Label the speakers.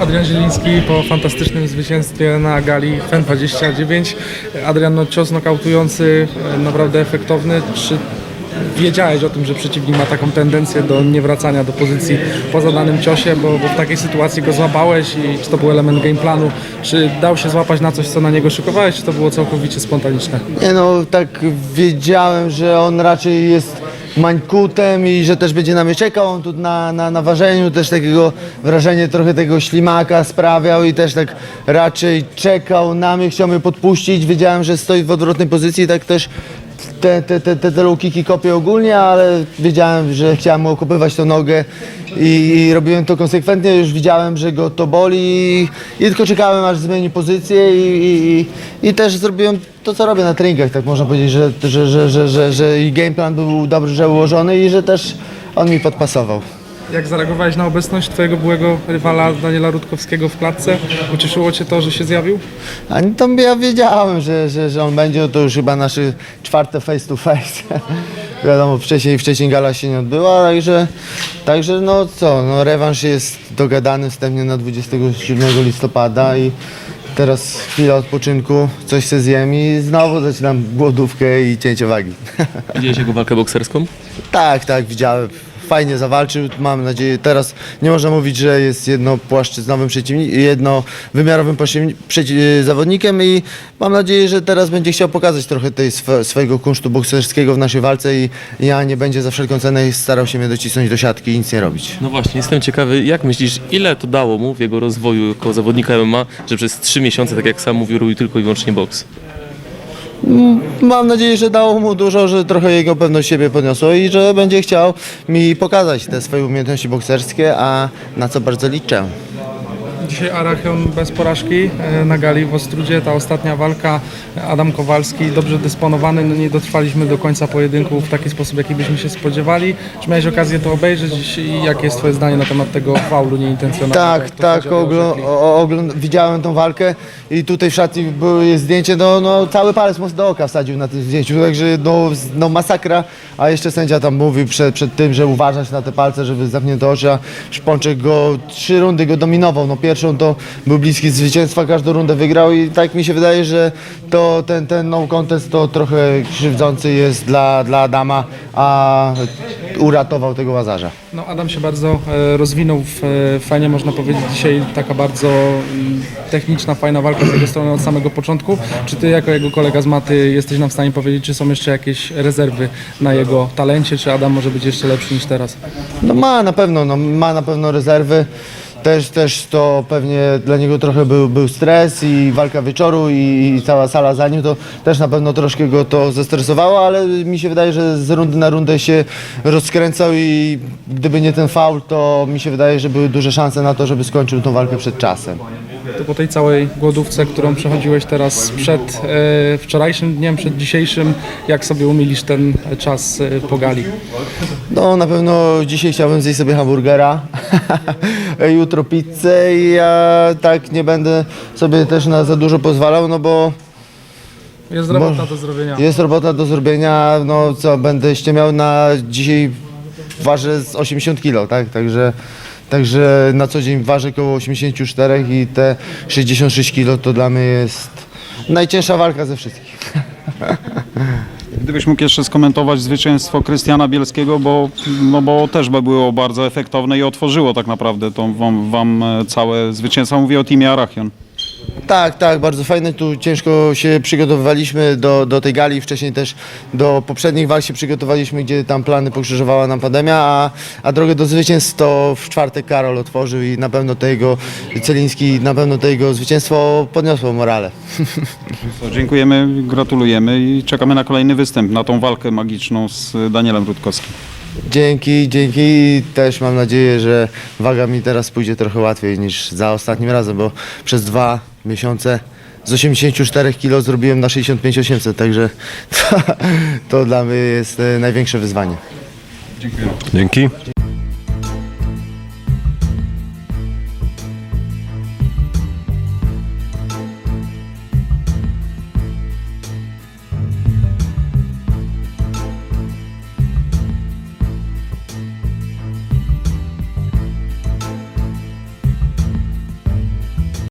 Speaker 1: Adrian Zieliński po fantastycznym zwycięstwie na gali FEN 29. Adrian, no, cios nokautujący, e, naprawdę efektowny. Czy wiedziałeś o tym, że przeciwnik ma taką tendencję do niewracania do pozycji po zadanym ciosie, bo, bo w takiej sytuacji go złapałeś i czy to był element game planu, czy dał się złapać na coś, co na niego szykowałeś, czy to było całkowicie spontaniczne?
Speaker 2: Nie no, tak wiedziałem, że on raczej jest mańkutem i że też będzie na mnie czekał. On tu na, na, na ważeniu też takiego wrażenie trochę tego ślimaka sprawiał i też tak raczej czekał na mnie, chciał mnie podpuścić. Wiedziałem, że stoi w odwrotnej pozycji, tak też te, te, te, te, te low kopię ogólnie, ale wiedziałem, że chciałem mu okopywać tą nogę i, i robiłem to konsekwentnie. Już widziałem, że go to boli i tylko czekałem, aż zmieni pozycję i, i, i, i też zrobiłem to, co robię na treningach, tak można powiedzieć, że, że, że, że, że, że i game plan był dobrze ułożony i że też on mi podpasował.
Speaker 1: Jak zareagowałeś na obecność twojego byłego rywala Daniela Rutkowskiego w klatce? Ucieszyło cię to, że się zjawił?
Speaker 2: A to ja wiedziałem, że, że, że on będzie, to już chyba nasze czwarte face to face. Wiadomo, wcześniej, wcześniej gala się nie odbyła, także, także no co, no rewanż jest dogadany wstępnie na 27 listopada i teraz chwila odpoczynku, coś się zjem i znowu zaczynam głodówkę i cięcie wagi.
Speaker 3: Widziałeś jego walkę bokserską?
Speaker 2: tak, tak, widziałem. Fajnie zawalczył, mam nadzieję, teraz nie można mówić, że jest jednopłaszczyznowym przeciwnikiem, jednowymiarowym przeci- zawodnikiem i mam nadzieję, że teraz będzie chciał pokazać trochę tej swe, swojego kunsztu bokserskiego w naszej walce i ja nie będzie za wszelką cenę starał się mnie docisnąć do siatki i nic nie robić.
Speaker 3: No właśnie, jestem ciekawy, jak myślisz, ile to dało mu w jego rozwoju jako zawodnika MMA, że przez trzy miesiące, tak jak sam mówił, robił tylko i wyłącznie boks?
Speaker 2: Mam nadzieję, że dało mu dużo, że trochę jego pewność siebie podniosło i że będzie chciał mi pokazać te swoje umiejętności bokserskie, a na co bardzo liczę.
Speaker 1: Dzisiaj Arachion bez porażki e, na gali w Ostrudzie. Ta ostatnia walka, Adam Kowalski dobrze dysponowany, no nie dotrwaliśmy do końca pojedynku w taki sposób, jaki byśmy się spodziewali. Czy miałeś okazję to obejrzeć i jakie jest twoje zdanie na temat tego faulu nieintencjonalnego?
Speaker 2: Tak, tak,
Speaker 1: sędziowie
Speaker 2: oglo-
Speaker 1: orzekli?
Speaker 2: o- ogląd- widziałem tą walkę i tutaj w szatni jest zdjęcie, no, no cały palec mocno do oka wsadził na tym zdjęciu, także no, no masakra, a jeszcze sędzia tam mówił przed, przed tym, że uważać na te palce, żeby zamknięte oczy, a Szponczek go, trzy rundy go dominował, no pierwszą to był bliski zwycięstwa, każdą rundę wygrał i tak mi się wydaje, że to ten, ten no contest to trochę krzywdzący jest dla, dla Adama, a uratował tego łazarza.
Speaker 1: No Adam się bardzo e, rozwinął, w, e, fajnie można powiedzieć dzisiaj taka bardzo mm, techniczna, fajna walka z jego strony od samego początku. Czy ty jako jego kolega z maty jesteś nam w stanie powiedzieć, czy są jeszcze jakieś rezerwy na jego talencie, czy Adam może być jeszcze lepszy niż teraz?
Speaker 2: No ma na pewno, no, ma na pewno rezerwy. Też, też to pewnie dla niego trochę był, był stres i walka wieczoru i, i cała sala za nim, to też na pewno troszkę go to zestresowało, ale mi się wydaje, że z rundy na rundę się rozkręcał i gdyby nie ten faul, to mi się wydaje, że były duże szanse na to, żeby skończył tą walkę przed czasem.
Speaker 1: To po tej całej głodówce, którą przechodziłeś teraz przed e, wczorajszym dniem, przed dzisiejszym, jak sobie umilisz ten czas e, po gali?
Speaker 2: No na pewno dzisiaj chciałbym zjeść sobie hamburgera, jutro pizzę i ja tak nie będę sobie też na za dużo pozwalał, no bo
Speaker 1: Jest robota do zrobienia.
Speaker 2: Jest robota do zrobienia, no co, będę ściemiał na dzisiaj ważę z 80 kg, tak? Także, także na co dzień ważę około 84 i te 66 kg to dla mnie jest najcięższa walka ze wszystkich.
Speaker 4: Gdybyś mógł jeszcze skomentować zwycięstwo Krystiana Bielskiego, bo, no bo też by było bardzo efektowne i otworzyło tak naprawdę tą, wam, wam e, całe zwycięstwo. Mówię o teamie Arachion.
Speaker 2: Tak, tak, bardzo fajne. Tu ciężko się przygotowywaliśmy do, do tej gali. Wcześniej też do poprzednich walk się przygotowaliśmy, gdzie tam plany pokrzyżowała nam pandemia, a, a drogę do zwycięstw to w czwartek Karol otworzył i na pewno to jego Celiński, na pewno to jego zwycięstwo podniosło morale.
Speaker 4: Dziękujemy, gratulujemy i czekamy na kolejny występ, na tą walkę magiczną z Danielem Rutkowskim.
Speaker 2: Dzięki, dzięki też mam nadzieję, że waga mi teraz pójdzie trochę łatwiej niż za ostatnim razem, bo przez dwa miesiące z 84 kg zrobiłem na 65-800, także to, to dla mnie jest e, największe wyzwanie.
Speaker 5: Dzięki.